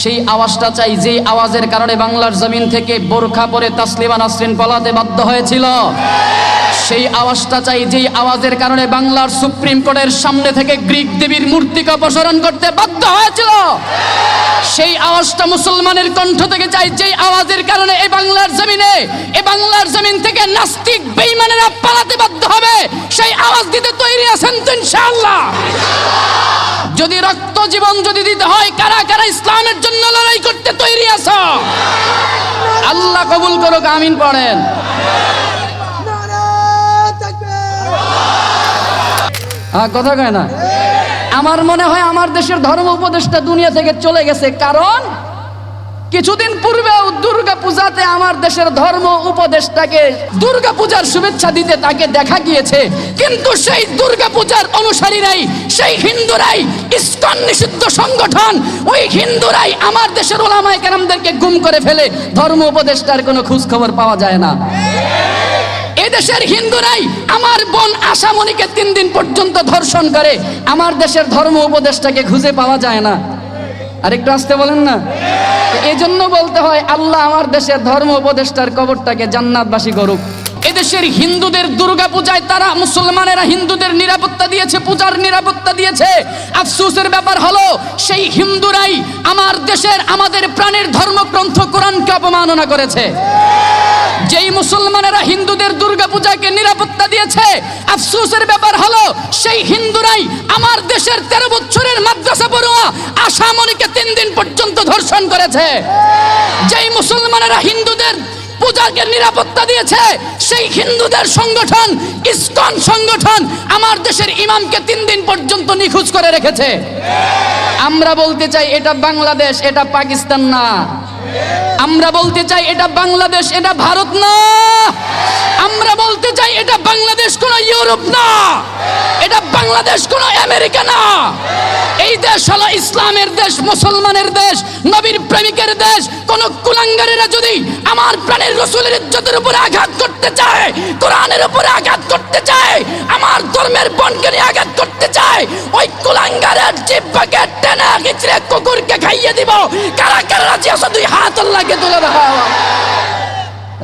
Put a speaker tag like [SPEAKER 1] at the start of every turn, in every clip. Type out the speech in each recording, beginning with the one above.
[SPEAKER 1] সেই আওয়াজটা চাই, যেই আওয়াজের কারণে বাংলার জমিন থেকে বোরখা পরে তাসলিমা নাসরিন পলাতে বাধ্য হয়েছিল। সেই আওয়াজটা চাই, যেই আওয়াজের কারণে বাংলার সুপ্রিম কোর্টের সামনে থেকে গ্রিক দেবীর মূর্তিকে অপসারণ করতে বাধ্য হয়েছিল। সেই আওয়াজটা মুসলমানের কণ্ঠ থেকে চাই, যেই আওয়াজের কারণে এই বাংলার জমিনে, এ বাংলার জমিন থেকে নাস্তিক বেঈমানেরা পালাতে বাধ্য হবে, সেই আওয়াজ দিতে তৈরি আছেন তো ইনশাআল্লাহ। যদি রক্ত জীবন যদি দিতে হয়, কারা কারা ইসলামের জন্য লড়াই করতে তৈরি আছো। আল্লাহ কবুল করো আমিন পড়েন। হ্যাঁ কথা কয় না? আমার মনে হয় আমার দেশের ধর্ম উপদেশটা দুনিয়া থেকে চলে গেছে। কারণ কিছুদিন পূর্বেও দুর্গা পূজাতে আমার দেশের ধর্ম উপদেষ্টাকে দুর্গা পূজার শুভেচ্ছা দিতে তাকে দেখা গিয়েছে। কিন্তু সেই দুর্গা পূজার অনুসারীরাই সেই হিন্দুরাই ইস্কন নিষিদ্ধ সংগঠন। ওই হিন্দুরাই আমার দেশের ওলামায় কেরামদেরকে গুম করে ফেলে। ধর্ম উপদেষ্টার কোনো খোঁজ খবর পাওয়া যায় না। এদেশের হিন্দুরাই আমার বোন আশামণিকে তিন দিন পর্যন্ত ধর্ষণ করে। আমার দেশের ধর্ম উপদেষ্টাকে খুঁজে পাওয়া যায় না। আরেকটু আসতে বলেন না? এই জন্য বলতে হয়, আল্লাহ আমার দেশের ধর্ম উপদেষ্টার কবরটাকে জান্নাতবাসী করুক। এদেশের হিন্দুদের দুর্গা পূজায় তারা মুসলমানেরা হিন্দুদের নিরাপত্তা দিয়েছে, পূজার নিরাপত্তা দিয়েছে। আফসোসের ব্যাপার হলো, সেই হিন্দুরাই আমার দেশের, আমাদের প্রাণের ধর্মগ্রন্থ কোরআনকে অপমাননা করেছে। যেই মুসলমানেরা হিন্দুদের দুর্গা পূজাকে নিরাপত্তা দিয়েছে, আফসোসের ব্যাপার হলো, সেই হিন্দুরাই আমার দেশের তেরো বছরের মাদ্রাসা পড়ুয়া আসামনিকে তিন দিন পর্যন্ত ধর্ষণ করেছে। যেই মুসলমানেরা হিন্দুদের পূজাকে নিরাপত্তা দিয়েছে। সেই হিন্দুদের সংগঠন, ইসকন সংগঠন আমার দেশের ইমামকে তিন দিন পর্যন্ত নিখোঁজ করে রেখেছে। আমরা বলতে চাই, এটা বাংলাদেশ, এটা পাকিস্তান না। আমরা বলতে চাই, এটা বাংলাদেশ, এটা ভারত না। আমরা বলতে চাই এটা বাংলাদেশ কোন ইউরোপ না। এটা বাংলাদেশ কোন আমেরিকা না। এই দেশ হলো ইসলামের দেশ, মুসলমানের দেশ, নবীর প্রেমিকের দেশ। কোন কুলাঙ্গারেরা যদি আমার প্রাণের রসুলের ইজ্জতের উপরে আঘাত করতে চায়, কোরআনের উপরে আঘাত করতে চায়, আমার ধর্মের বনকে নিয়ে আঘাত করতে চায়, ওই কুলাঙ্গারের জিব্বাকে টেনে খিচড়ে কুকুরকে খাইয়ে দিব। কারা কারা রাজি দুই হাত আল্লাহকে তুলে দেখাও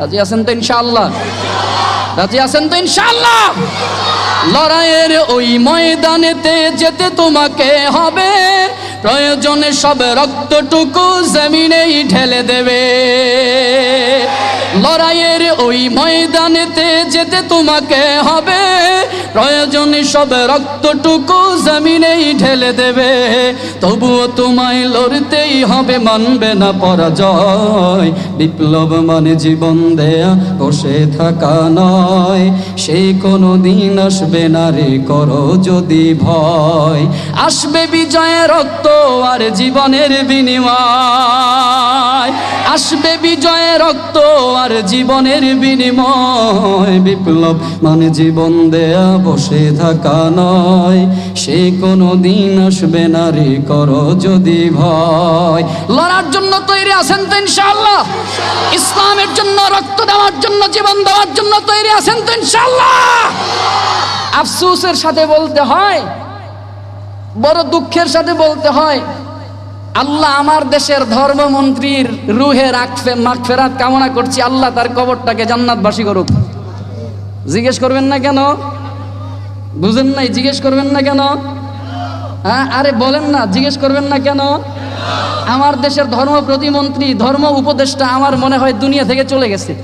[SPEAKER 1] রাজি আছেন তো ইনশাআল্লাহ? রাজি আছেন তো ইনশাআল্লাহ? লড়াইয়ের ওই ময়দানেতে যেতে তোমাকে হবে। প্রয়োজনে সব রক্তটুকু জমিনেই ঢেলে দেবে। লড়াইয়ের ওই ময়দানেতে যেতে তোমাকে হবে। প্রয়োজনে সব রক্তটুকু জমিনেই ঢেলে দেবে। তবুও তোমায় লড়তেই হবে, মানবে না পরাজয়। বিপ্লব মানে জীবন দেয়া, বসে থাকা নয়। সেই কোনো দিন আসবে না রে, করো যদি ভয়। আসবে বিজয়ে রক্ত আর জীবনের বিনিময়। আসবে বিজয়ে রক্ত আর জীবনের বিনিময় বিপ্লব। মানে জীবন দেয়া, বসে থাকা নয়। সে কোনো দিন আসবে না রে, করো যদি ভয়। লড়ার জন্য তৈরি আছেন তো ইনশাআল্লাহ। ইসলামের জন্য, রক্ত দেওয়ার জন্য, জীবন দেওয়ার জন্য তৈরি আছেন তো ইনশাআল্লাহ। আফসোসের সাথে বলতে হয়, বড় দুঃখের সাথে বলতে হয় আল্লাহ আমার দেশের ধর্মমন্ত্রীর রুহে রাখবে মাগফেরাত কামনা করছি, আল্লাহ তার কবরটাকে জান্নাতবাসী করুক। জিজ্ঞেস করবেন না কেন? বুঝেন নাই, জিজ্ঞেস করবেন না কেন? হ্যাঁ আরে বলেন না, জিজ্ঞেস করবেন না কেন? আমার দেশের ধর্ম প্রতিমন্ত্রী, ধর্ম উপদেষ্টা আমার মনে হয় দুনিয়া থেকে চলে গেছে।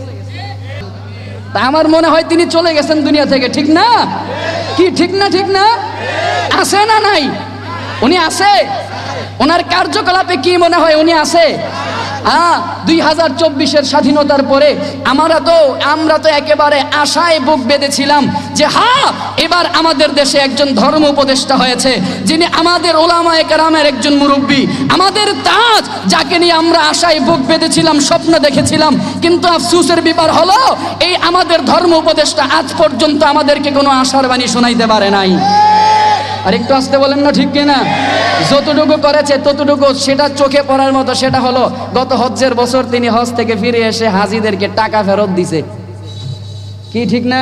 [SPEAKER 1] তা আমার মনে হয় তিনি চলে গেছেন দুনিয়া থেকে, ঠিক না? কি, ঠিক না ঠিক না? আছে না নাই? উনি আছে? ওনার কার্যকলাপে কি মনে হয় উনি আছে? হ্যাঁ দুই হাজার চব্বিশের স্বাধীনতার পরে আমরা তো আমরা তো একেবারে আশায় বুক বেঁধেছিলাম যে হা এবার আমাদের দেশে একজন ধর্ম উপদেষ্টা হয়েছে, যিনি আমাদের ওলামায়ে কেরামের একজন মুরব্বী। আমাদের তাজ, যাকে নিয়ে আমরা আশায় বুক বেঁধেছিলাম, স্বপ্ন দেখেছিলাম। কিন্তু আফসুসের ব্যাপার হলো, এই আমাদের ধর্ম উপদেষ্টা আজ পর্যন্ত আমাদেরকে কোনো আশার বাণী শোনাইতে পারে নাই। আর একটু আসতে বলেন না ঠিক কিনা? যতটুকু করেছে ততটুকু। সেটা চোখে পড়ার মতো, সেটা হলো গত হজ্জের বছর তিনি হজ থেকে ফিরে এসে হাজিদেরকে টাকা ফেরত দিছে। কি ঠিক না?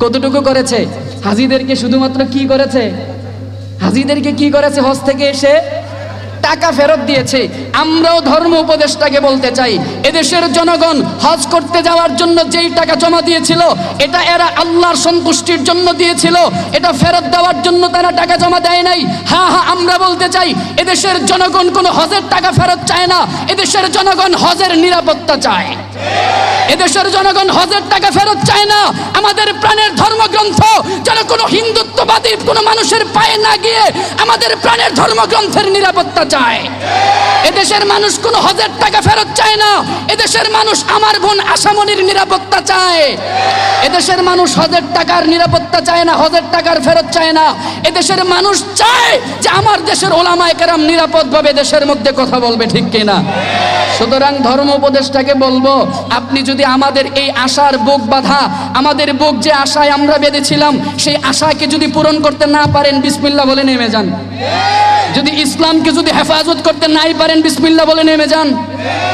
[SPEAKER 1] কতটুকু করেছে? হাজিদেরকে শুধুমাত্র কি করেছে? হাজিদেরকে কি করেছে হজ থেকে এসে? টাকা ফেরত দিয়েছে। আমরাও ধর্ম উপদেষ্টাকে বলতে চাই, এদেশের জনগণ হজ করতে যাওয়ার জন্য যেই টাকা জমা দিয়েছিল, এটা এরা আল্লাহর সন্তুষ্টির জন্য দিয়েছিল, এটা ফেরত দেওয়ার জন্য তারা টাকা জমা দেয় নাই। হ্যাঁ হ্যাঁ আমরা বলতে চাই, এদেশের জনগণ কোনো হজের টাকা ফেরত চায় না, এদেশের জনগণ হজের নিরাপত্তা চায়। এদেশের জনগণ হজের টাকা ফেরত চায় না। আমাদের প্রাণের ধর্মগ্রন্থ যেন কোনো হিন্দুত্ববাদী, কোনো মানুষের পায়ে না গিয়ে আমাদের প্রাণের ধর্মগ্রন্থের নিরাপত্তা চায়। এদেশের মানুষ কোনো হজের টাকা ফেরত চায় না। এদেশের মানুষ আমার বোন আসামনির নিরাপত্তা চায়। এদেশের মানুষ হজের টাকার নিরাপত্তা চায় না, হজের টাকার ফেরত চায় না। এদেশের মানুষ চায় যে আমার দেশের ওলামায় কেরাম নিরাপদভাবে দেশের মধ্যে কথা বলবে ঠিক কিনা। সুতরাং ধর্ম উপদেশটাকে বলব আপনি যদি আমাদের এই আশার বুক বাধা, আমাদের বুক যে আশায় আমরা বেঁধেছিলাম, সেই আশাকে যদি পূরণ করতে না পারেন বিসমিল্লা বলে নেমে যান। যদি ইসলামকে যদি হেফাজত করতে নাই পারেন বিসমিল্লা বলে নেমে যান।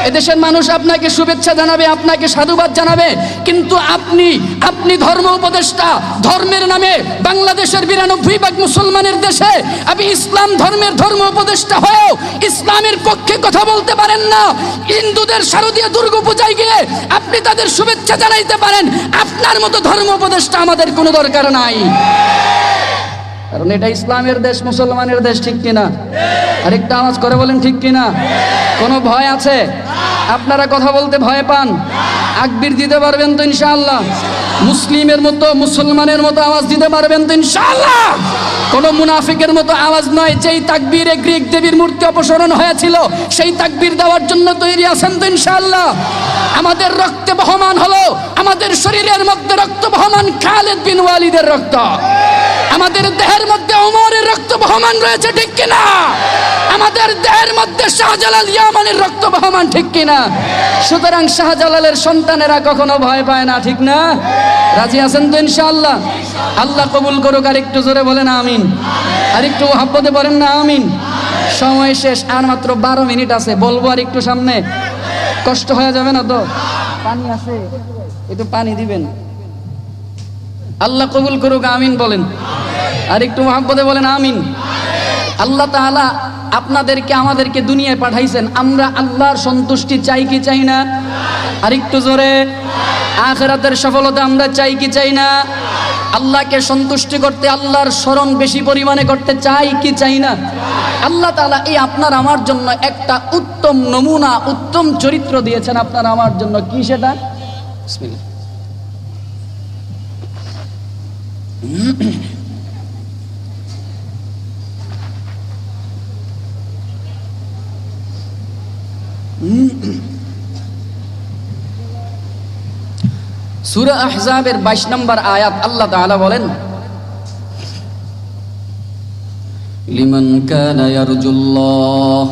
[SPEAKER 1] এদেশের মানুষ আপনাকে শুভেচ্ছা জানাবে, আপনাকে সাধুবাদ জানাবে, কিন্তু আপনি আপনি ধর্ম উপদেষ্টা, ধর্মের নামে বাংলাদেশের বিরানব্বই ভাগ মুসলমানের দেশে আপনি ইসলাম ধর্মের ধর্ম উপদেষ্টা হয়েও ইসলামের পক্ষে কথা বলতে পারেন না। হিন্দুদের শারদীয় দুর্গা পূজায় গিয়ে আপনি তাদের শুভেচ্ছা জানাইতে পারেন। আপনার মতো ধর্ম উপদেষ্টা আমাদের কোনো দরকার নাই। কারণ এটা ইসলামের দেশ, মুসলমানের দেশ, ঠিক কিনা? আরেকটা আওয়াজ করে বলেন, ঠিক কিনা? কোনো ভয় আছে? আপনারা কথা বলতে ভয় পান? আকবির দিতে পারবেন তো ইনশাআল্লাহ। মুসলিমের মতো, মুসলমানের মতো আওয়াজ দিতে পারবেন তো ইনশাআল্লাহ। কোনো মুনাফিকের মতো আওয়াজ নয়, যেই তাকবীরে গ্রিক দেবীর মূর্তি অপসারণ হয়েছিল, সেই তাকবীর দেওয়ার জন্য তৈরি আছেন তো ইনশাআল্লাহ। আমাদের রক্তে বহমান হলো, আমাদের শরীরের মধ্যে রক্ত বহমান খালেদ বিন ওয়ালিদের রক্ত। আমাদের দেহের মধ্যে ওমরের রক্ত বহমান রয়েছে, ঠিক কিনা? আমাদের দেহের মধ্যে শাহজালাল ইয়ামানের রক্ত বহমান, ঠিক কিনা? সুতরাং শাহজালালের সন্তানেরা কখনো ভয় পায় না, ঠিক না? রাজি আছেন তো ইনশাআল্লাহ? আল্লাহ কবুল করুক, আর একটু জোরে বলেন আমিন। আর একটু হাব্বতে বলেন না, আমিন। সময় শেষ, আর মাত্র বারো মিনিট আছে, বলব আর একটু সামনে। কষ্ট হয়ে যাবে না তো? পানি আছে, একটু পানি দিবেন। আল্লাহ কবুল করুক, আমিন বলেন। আর একটু মহাব্বতে বলেন, আমিন। আল্লাহ তাআলা আপনাদেরকে, আমাদেরকে দুনিয়ায় পাঠাইছেন। আমরা আল্লাহর সন্তুষ্টি চাই কি চাই না? আর একটু জোরে। আখেরাতের সফলতা আমরা চাই কি চাই না? আল্লাহকে সন্তুষ্টি করতে, আল্লাহর স্মরণ বেশি পরিমাণে করতে চাই কি চাই না? আল্লাহ তাআলা এই আপনার আমার জন্য একটা উত্তম নমুনা, উত্তম চরিত্র দিয়েছেন আপনার আমার জন্য। কি সেটা? বিসমিল্লাহ। সূরা আহজাবের 22 নম্বর আয়াত আল্লাহ তাআলা বলেন, লিমান কানা ইয়ারজুল্লাহ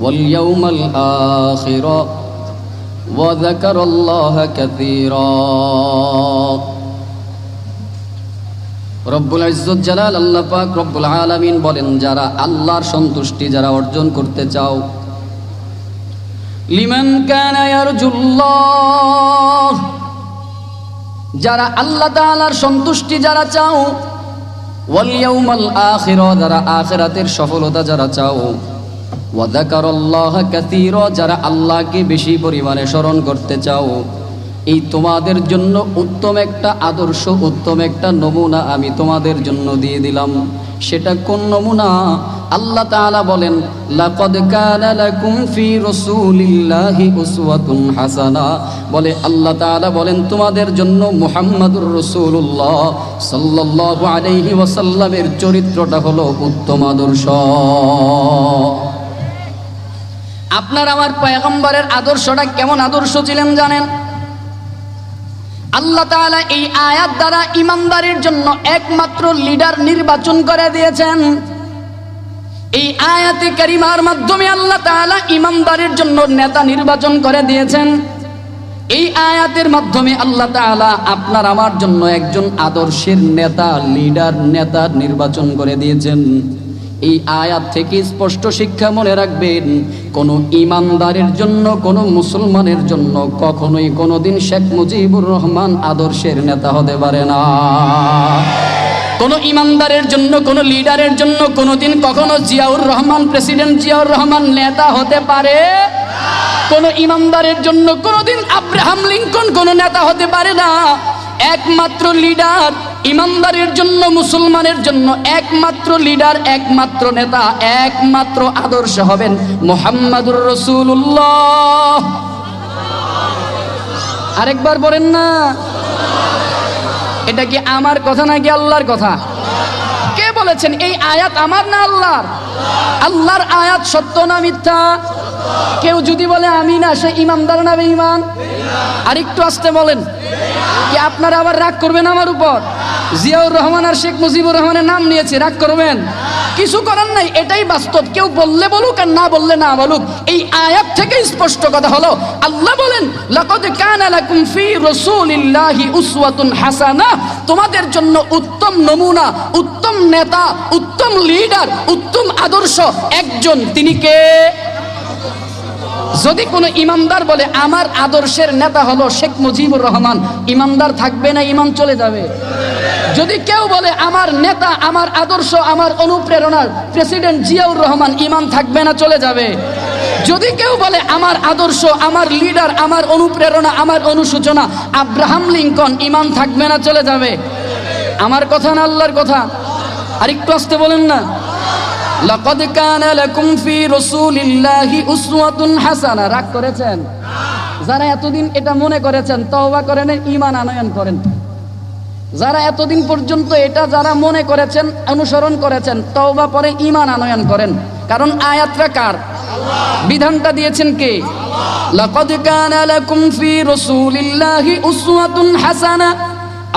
[SPEAKER 1] ওয়াল ইয়াউমাল আখির ওয়া যাকারাল্লাহ কাসীরা। রব্বুল ইজ্জত জালাল আল্লাহ পাক রব্বুল আলামিন বলেন, যারা আল্লাহর সন্তুষ্টি যারা অর্জন করতে চাও, লিমান কানা ইয়ারজুল্লাহ, যারা আল্লাহ তাআলার সন্তুষ্টি যারা চাও, ওয়াল ইয়াউমাল আখির, যারা আখিরাতের সফলতা যারা চাও, ওয়া যাকারাল্লাহ কাসীরা, যারা আল্লাহকে বেশি পরিমাণে স্মরণ করতে চাও। এই তোমাদের জন্য উত্তম একটা আদর্শ, উত্তম একটা নমুনা আমি তোমাদের জন্য দিয়ে দিলাম। সেটা কোন নমুনা? আল্লাহ তাআলা বলেন হাসানা। বলে আল্লাহ তাআলা বলেন, তোমাদের জন্য মুহাম্মাদুর রাসূলুল্লাহ সাল্লাল্লাহু আলাইহি ওয়াসাল্লামের চরিত্রটা হলো উত্তম আদর্শ। আপনার আমার পয়গম্বরের আদর্শটা কেমন আদর্শ ছিলেন জানেন? আল্লাহ তাআলা এই আয়াত দ্বারা ইমানদারির জন্য একমাত্র লিডার নির্বাচন করে দিয়েছেন। এই আয়াতে কারিমার মাধ্যমে আল্লাহ তাআলা ইমানদারির জন্য নেতা নির্বাচন করে দিয়েছেন। এই আয়াতের মাধ্যমে আল্লাহ তাআলা আপনার আমার জন্য একজন আদর্শের নেতা, লিডার, নেতা নির্বাচন করে দিয়েছেন। এই আয়াত থেকে স্পষ্ট শিক্ষা মনে রাখবেন, কোন ইমানদারের জন্য, কোন মুসলমানের জন্য কখনোই কোনোদিন শেখ মুজিবুর রহমান আদর্শের নেতা হতে পারে না। কোন ইমানদারের জন্য, কোন লিডারের জন্য কোনোদিন কখনো জিয়াউর রহমান, প্রেসিডেন্ট জিয়াউর রহমান নেতা হতে পারে কোন ইমানদারের জন্য কোনোদিন আব্রাহাম লিঙ্কন কোন নেতা হতে পারে না। একমাত্র লিডার ইমানদারের জন্য, মুসলমানের জন্য একমাত্র লিডার একমাত্র নেতা, একমাত্র আদর্শ হবেন মোহাম্মদুর রসুল্লাহ আরেকবার বলেন না। এটা কি আমার কথা নাকি আল্লাহর কথা? কে বলেছেন, এই আয়াত আমার না আল্লাহর? আল্লাহর আয়াত সত্য না মিথ্যা? কেউ যদি বলে আমি না সে ইমানদার না ইমান আর একটু আসতে বলেন। কি আপনারা আবার রাগ করবেন আমার উপর? জিয়াউর রহমান আর শেখ মুজিবুর রহমানের নাম নিয়েছে, রাগ করবেন? কিছু করার নাই, এটাই বাস্তব। কেউ বললে বলুক আর না বললে না বলুক। এই আয়াত থেকে স্পষ্ট কথা হলো, আল্লাহ বলেন, লাকাদ কানা লাকুম ফি রাসূলিল্লাহি উসওয়াতুন হাসানাহ তোমাদের জন্য উত্তম নমুনা, উত্তম নেতা, উত্তম লিডার উত্তম আদর্শ একজন। তিনি কে? যদি কোনো ইমানদার বলে, আমার আদর্শের নেতা হলো শেখ মুজিবুর রহমান ইমানদার থাকবে না ইমান চলে যাবে। যদি কেউ বলে, আমার নেতা, আমার আদর্শ, আমার অনুপ্রেরণার প্রেসিডেন্ট জিয়াউর রহমান ইমান থাকবে না, চলে যাবে। যদি কেউ বলে, আমার আদর্শ, আমার লিডার, আমার অনুপ্রেরণা, আমার অনুসূচনা আব্রাহাম লিঙ্কন ইমান থাকবে না, চলে যাবে। আমার কথা না, আল্লাহর কথা? আর একটু আসতে বলেন না। লাকাদ কানা লাকুম ফি রাসূলিল্লাহি উসওয়াতুন হাসানা। রাগ করেছেন? যারা এতদিন এটা মনে করেছেন, তওবা করেন ঈমান আনয়ন করেন। যারা এতদিন পর্যন্ত এটা যারা মনে করেছেন, অনুসরণ করেছেন, তওবা পরে ঈমান আনয়ন করেন। কারণ আয়াতটা কার? বিধানটা দিয়েছেন কে? লাকাদ কানা লাকুম ফি রাসূলিল্লাহি উসওয়াতুন হাসানা।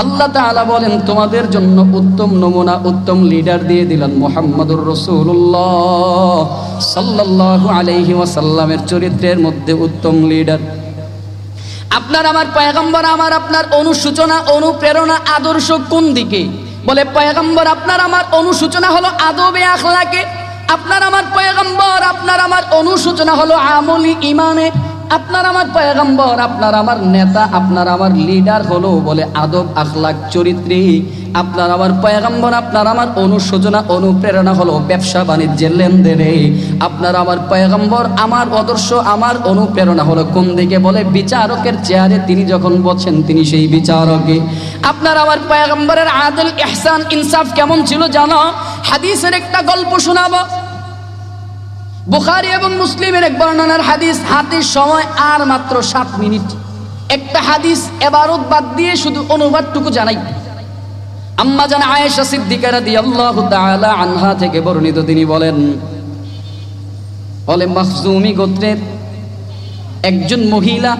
[SPEAKER 1] আল্লাহ তাআলা বলেন, তোমাদের জন্য উত্তম নমুনা, উত্তম লিডার দিয়ে দিলেন মোহাম্মদুর রসুল্লাহ সাল্লাল্লাহু আলাইহি ওয়াসাল্লামের চরিত্রের মধ্যে উত্তম লিডার আপনার আমার পয়গম্বর, আমার আপনার অনুসূচনা, অনুপ্রেরণা, আদর্শ কোন দিকে? বলে, পয়গম্বর, আপনার আমার অনুসূচনা হলো আদবে আখলাকে। আপনার আমার পয়গম্বর, আপনার আমার অনুসূচনা হলো আমলি ইমানে। আপনার আমার পয়গম্বর, আপনার আমার নেতা, আপনার আমার লিডার হলো বলে আদব আখলাক চরিত্রে। আপনার আমার পয়গম্বর, আপনার আমার অনুশোচনা, অনুপ্রেরণা হলো ব্যবসা বাণিজ্যের লেনদেনে। আপনার আমার পয়গম্বর, আমার আদর্শ, আমার অনুপ্রেরণা হলো কোন দিকে বলে বিচারকের চেয়ারে তিনি যখন বসেন, তিনি সেই বিচারকে। আপনার আমার পয়গম্বরের আদল, ইহসান, ইনসাফ কেমন ছিল জানো? হাদিসের একটা গল্প শোনাবো। বুখারি এবং মুসলিমের এক বর্ণনার হাদিস, হাতের সময় আর মাত্র সাত মিনিট। একটা হাদিস এবারত বাদ দিয়ে শুধু অনুবাদটুকু জানাই। আম্মা জান আয়েশা সিদ্দিকা রাদিয়াল্লাহু তাআলা আনহা থেকে বর্ণিত, তিনি বলেন, বলে, মখজুমি গোত্রের একজন মহিলা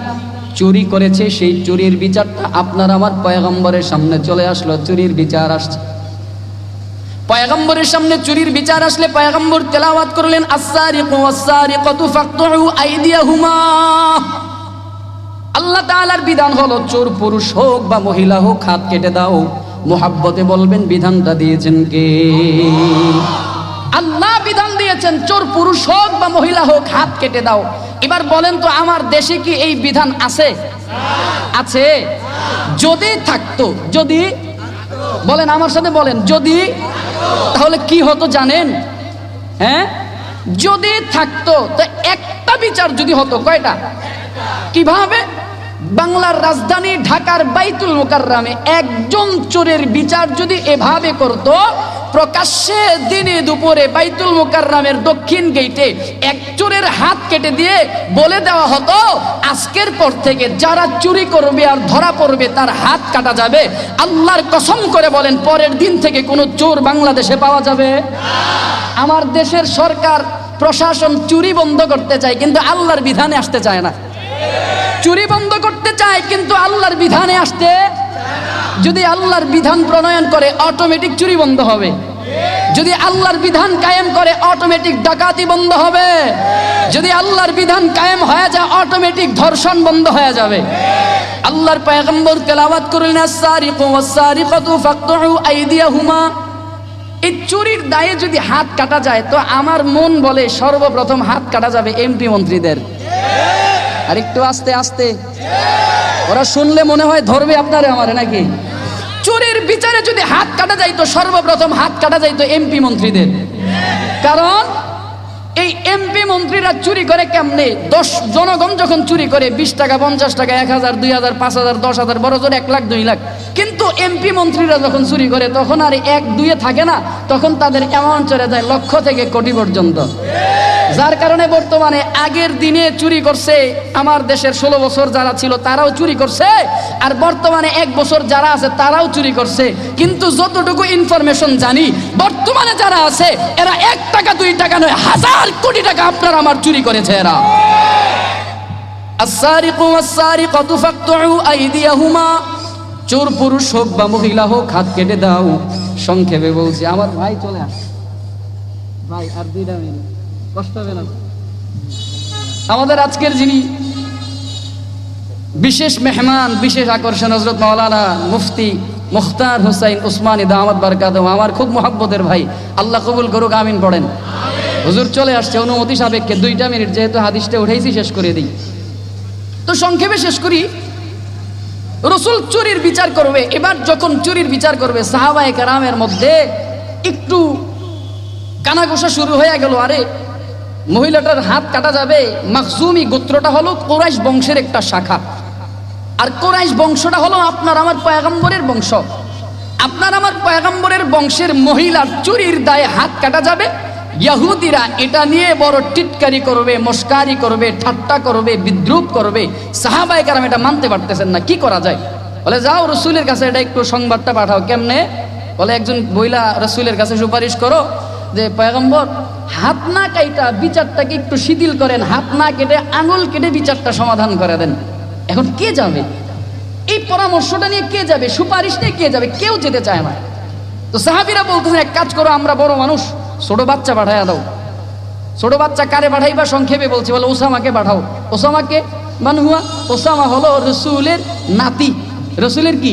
[SPEAKER 1] চুরি করেছে, সেই চুরির বিচারটা আপনার আমার পয়গম্বরের সামনে চলে আসলো, চুরির বিচার আসছে। পয়গম্বরের সামনে চুরির বিচার আসলে পয়গম্বর তেলাওয়াত করলেন আসারিকু আসারিকাতু ফাকতুউ আইদিয়াহুমা। আল্লাহ তাআলার বিধান হলো, চোর, পুরুষ হোক বা মহিলা হোক, হাত কেটে দাও। মোহাব্বতে বলবেন, বিধানটা দিয়েছেন কে? আল্লাহ বিধান দিয়েছেন, চোর, পুরুষ হোক বা মহিলা হোক, হাত কেটে দাও। এবার বলেন তো, আমার দেশে কি এই বিধান আছে? আছে। যদি থাকতো, যদি বলেন, আমার সাথে বলেন, যদি, তাহলে কি হতো জানেন? হ্যাঁ? যদি থাকতো, তো একটা বিচার যদি হতো, কয়টা? কীভাবে? বাংলার রাজধানী ঢাকার বাইতুল মোকাররামে একজন চোরের বিচার যদি এভাবে করত প্রকাশ্যে দিনে দুপুরে বাইতুল মোকাররামের দক্ষিণ গেটে এক চোরের হাত কেটে দিয়ে বলে দেওয়া হতো, আজকের পর থেকে যারা চুরি করবে আর ধরা পড়বে, তার হাত কাটা যাবে। আল্লাহর কসম করে বলেন, পরের দিন থেকে কোনো চোর বাংলাদেশে পাওয়া যাবে। আমার দেশের সরকার প্রশাসন চুরি বন্ধ করতে চায়, কিন্তু আল্লাহর বিধানে আসতে চায় না। চুরি বন্ধ করতে চায়, কিন্তু আল্লাহর বিধানে আসতে যদি আল্লাহর বিধান প্রণয়ন করে অটোমেটিক চুরি বন্ধ হবে। যদি আল্লাহর বিধান কায়েম করে অটোমেটিক ডাকাতি বন্ধ হবে। যদি আল্লাহর বিধান কায়েম হয়ে যায় অটোমেটিক ধর্ষণ বন্ধ হয়ে যাবে। আল্লাহর পয়গম্বর তেলাওয়াত করলেন, আস-সারিকু ওয়াস-সারিকাতু ফাকতুউ আইদিয়াহুমা। এই চুরির দায়ে যদি হাত কাটা যায়, তো আমার মন বলে সর্বপ্রথম হাত কাটা যাবে এমপি মন্ত্রীদের। আর একটু আস্তে আস্তে। ওরা শুনলে মনে হয় ধরবে আপনারে আমারে নাকি? চুরির বিচারে যদি হাত কাটা যাইতো, সর্বপ্রথম হাত কাটা যাইতো এমপি মন্ত্রীদের। কারণ এই এমপি মন্ত্রীরা চুরি করে কেমনে? দশ জনগণ যখন চুরি করে, বিশ টাকা, পঞ্চাশ টাকা, এক হাজার, দুই হাজার, পাঁচ হাজার, দশ হাজার, বড় জোর এক লাখ, দুই লাখ। কিন্তু এমপি মন্ত্রীরা যখন চুরি করে, তখন আর এক দুইয়ে থাকে না। তখন তাদের অ্যামাউন্ট চলে যায়, লক্ষ থেকে কোটি পর্যন্ত। যার কারণে বর্তমানে আগের দিনে চুরি করছে আমার দেশের ষোলো বছর যারা ছিল, তারাও চুরি করছে। আর বর্তমানে এক বছর যারা আছে, তারাও চুরি করছে। কিন্তু যতটুকু ইনফরমেশন জানি, বর্তমানে যারা আছে, এরা এক টাকা, দুই টাকা নয়, হাজার কোটি টাকা আপনার আমার চুরি করেছে এরা। চোর পুরুষ হোক বা মহিলা হোক, হাত কেটে দাও। সংক্ষেপে বলছি, আমার ভাই চলে আস। ভাই, আর দুইটা মিনিট। কষ্ট হবে না। আমাদের আজকের যিনি বিশেষ মেহমান, বিশেষ আকর্ষণ হজরত মাওলানা মুফতি মুখতার হুসাইন উসমানী দামাত বারকাতম আমার খুব মোহাব্বতের ভাই। আল্লাহ কবুল করুক, আমিন পড়েন। হুজুর চলে আসছে, অনুমতি সাপেক্ষে দুইটা মিনিট, যেহেতু হাদিসটা উঠেইছি, শেষ করে দিই। তো সংক্ষেপে শেষ করি। রসুল চুরির বিচার করবে, এবার যখন চুরির বিচার করবে, সাহাবায়ে কারামের মধ্যে একটু কানাঘোষা শুরু হয়ে গেল। আরে মহিলাটার হাত কাটা যাবে মাকসুমি গোত্রটা হলো কোরাইশ বংশের একটা শাখা। আর কোরাইশ বংশটা হলো আপনার আমার পয়াগম্বরের বংশ। আপনার আমার পয়াগম্বরের বংশের মহিলার চুরির দায়ে হাত কাটা যাবে, ইয়াহুদিরা এটা নিয়ে বড় টিটকারি করবে, মস্কারি করবে, ঠাট্টা করবে, বিদ্রুপ করবে। সাহাবাই কারাম এটা মানতে পারতেছেন না, কি করা যায়? বলে, যাও রসুলের কাছে এটা একটু সংবাদটা পাঠাও, কেমনে? বলে, একজন বইলা রসুলের কাছে সুপারিশ করো যে পয়গম্বর, হাত না কাইটা বিচারটাকে একটু শিথিল করেন, হাত না কেটে আঙুল কেটে বিচারটা সমাধান করে দেন। এখন কে যাবে? এই পরামর্শটা নিয়ে কে যাবে? সুপারিশ নিয়ে কে যাবে? কেউ যেতে চায় না। তো সাহাবিরা বলতেছেন, এক কাজ করো, আমরা বড় মানুষ, ছোট বাচ্চা পাঠাইয়া দাও। ছোট বাচ্চা কারে পাঠাইবা? সংক্ষেপে বলছে, বলে, ওসামাকে পাঠাও। ওসামাকে? বানহুয়া ওসামা হলো রসুলের নাতি। রসুলের কি?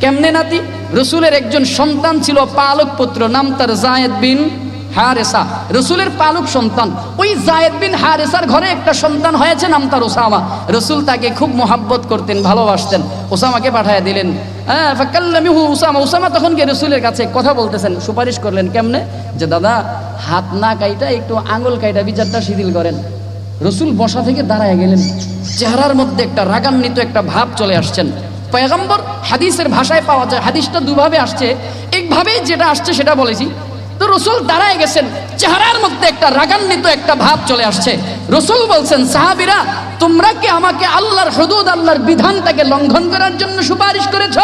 [SPEAKER 1] কেমনে নাতি? রসুলের একজন সন্তান ছিল পালক পুত্র, নাম তার জায়েদ বিন হারেসা। রসুলের পালক সন্তান। ওই জায়েদ বিন হারেসার ঘরে একটা সন্তান হয়েছে, নাম তার ওসামা। রসুল তাকে খুব মোহাব্বত করতেন, ভালোবাসতেন। ওসামাকে পাঠায় দিলেন। হ্যাঁ ফাক্কাল্লামিহু উসামা। উসামা তখন গিয়ে রসুলের কাছে কথা বলতেছেন, সুপারিশ করলেন কেমনে? যে দাদা, হাত না কাইটা, একটু আঙুল কাইটা বিচারটা শিথিল করেন। রসুল বসা থেকে দাঁড়ায় গেলেন। চেহারার মধ্যে একটা রাগান্বিত একটা ভাব চলে আসছেন। পয়গম্বর হাদিসের ভাষায় পাওয়া যায়, হাদিসটা দুভাবে আসছে। একভাবে যেটা আসছে সেটা বলেছি। তো রসুল দাঁড়ায় গেছেন, চেহারার মধ্যে একটা রাগান্বিত একটা ভাব চলে আসছে। রসুল বলছেন, সাহাবিরা, তোমরা কি আমাকে আল্লাহর হদুদ, আল্লাহর বিধানটাকে লঙ্ঘন করার জন্য সুপারিশ করেছ?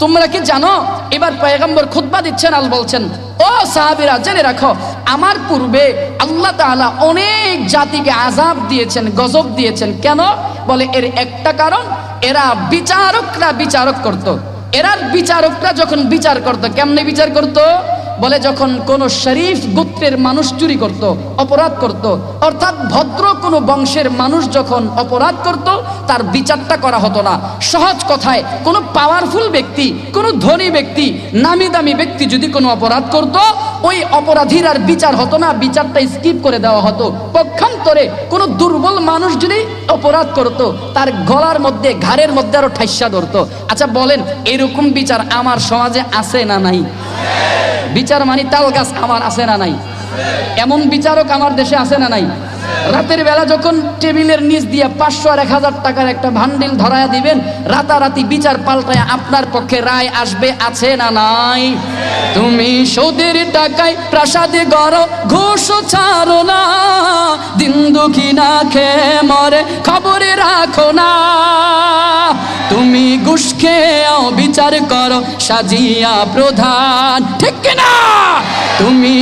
[SPEAKER 1] তোমরা কি জানো? এবার পয়গম্বর খুতবা দিচ্ছেন, আল বলছেন, ও সাহাবিরা, জেনে রাখো, আমার পূর্বে আল্লাহ তাআলা অনেক জাতিকে আজাব দিয়েছেন, গজব দিয়েছেন। কেন? বলে, এর একটা কারণ, এরা বিচারকরা বিচারক করত। এরা বিচারকরা যখন বিচার করত, কেমনে বিচার করত? বলে যখন কোন শরীফ গোত্রের মানুষ চুরি করত, অপরাধ করত, অর্থাৎ ভদ্র কোনো বংশের মানুষ যখন অপরাধ করত, তার বিচারটা করা হতো না। সহজ কথায়, কোনো পাওয়ারফুল ব্যক্তি, কোনো ধনী ব্যক্তি, নামি দামি ব্যক্তি যদি কোনো অপরাধ করত, ওই অপরাধীর আর বিচার হতো না, বিচারটা স্কিপ করে দেওয়া হতো। পক্ষান্তরে কোনো দুর্বল মানুষ যদি অপরাধ করত, তার গলার মধ্যে, ঘাড়ের মধ্যে আরও ঠাইসা ধরতো। আচ্ছা বলেন, এরকম বিচার আমার সমাজে আছে না নাই? বিচার মানি তাল গাছ আমার আছে না নাই? এমন বিচারক আমার দেশে আছে না নাই? রাতের বেলা যখন টেবিলের নিচ দিয়ে পাঁচশো আর এক হাজার টাকার একটা ভান্ডিল ধরায়া দিবেন, রাতারাতি বিচার পাল্টায় আপনার পক্ষে রায় আসবে, আছে না নাই? তুমি সৌদের টাকায় প্রাসাদে গড়, ঘোষ ছাড়ো না। দিন দুঃখী না খেয়ে মরে, খবরে রাখো না। তুমি ঘুষ খেয়েও বিচার করো, সাজিয়া প্রধান। ঠিক না তুমি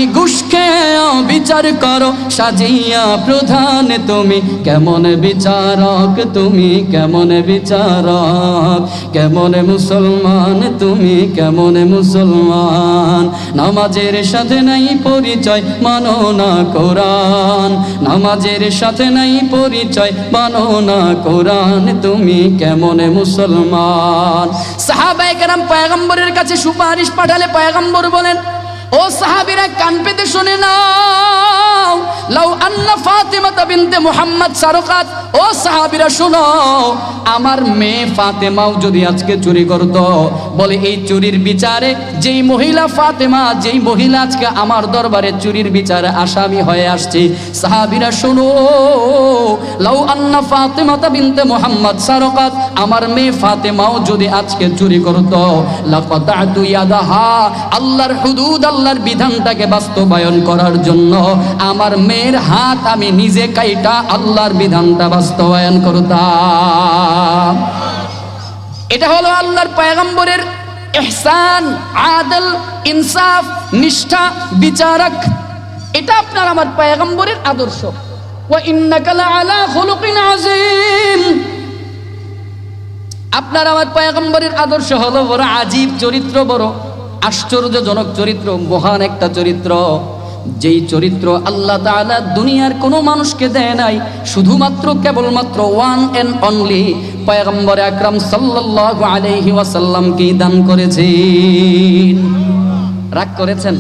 [SPEAKER 1] খেয়েও বিচার করো, সাজিয়া প্রধান। তুমি কেমন বিচারক? তুমি কেমন বিচারক? কেমন মুসলমান? তুমি কেমন মুসলমান? নামাজের সাথে নাই পরিচয়, মানো না কোরআন। নামাজের সাথে নাই পরিচয়, মানো না কোরআন। তুমি কেমন মুসলমান? সাহাবায়ে কেরাম পয়গম্বরের কাছে সুপারিশ পাঠালে পয়গম্বর বলেন ও সাহাবিরা কান পেতে শুনে লাউ আন্না ফাতেমা মুহাম্মদ সারকাত। ও সাহাবীরা শুনো, আমার মেয়ে ফাতেমাও যদি আজকে চুরি করত, বলে এই চুরির বিচারে যেই মহিলা ফাতেমা, যেই মহিলা আজকে আমার দরবারে চুরির বিচারে আসামি হয়ে আসছে, সাহাবীরা শুনো, লাউ আন্না ফাতেমা মুহাম্মদ সারকাত, আমার মেয়ে ফাতেমাও যদি আজকে চুরি করত আল্লাহর হুদুদ, আল্লাহর বিধানটাকে বাস্তবায়ন করার জন্য আমার মেয়ের হাত আমি নিজে কাইটা আল্লাহর বিধানটা বাস্তবায়ন করতাম। এটা হলো আল্লাহর পয়গম্বরের ইহসান, আদল, ইনসাফ, নিষ্ঠা, বিচারক। এটা আপনার আমার পয়গম্বরের আদর্শ। আপনার আমার পয়গম্বরের আদর্শ হলো বড় আজীব চরিত্র, বড় আশ্চর্যজনক চরিত্র, মহান একটা চরিত্র। যেই চরিত্র আল্লাহ তালা দুনিয়ার কোনো মানুষকে দেয় নাই, শুধুমাত্র কেবলমাত্র ওয়ান অ্যান্ড অনলি পয়গম্বর আকরাম সাল্লাহ আলহি ওয়াসাল্লামকেই দান করেছেন। রাগ করেছেন?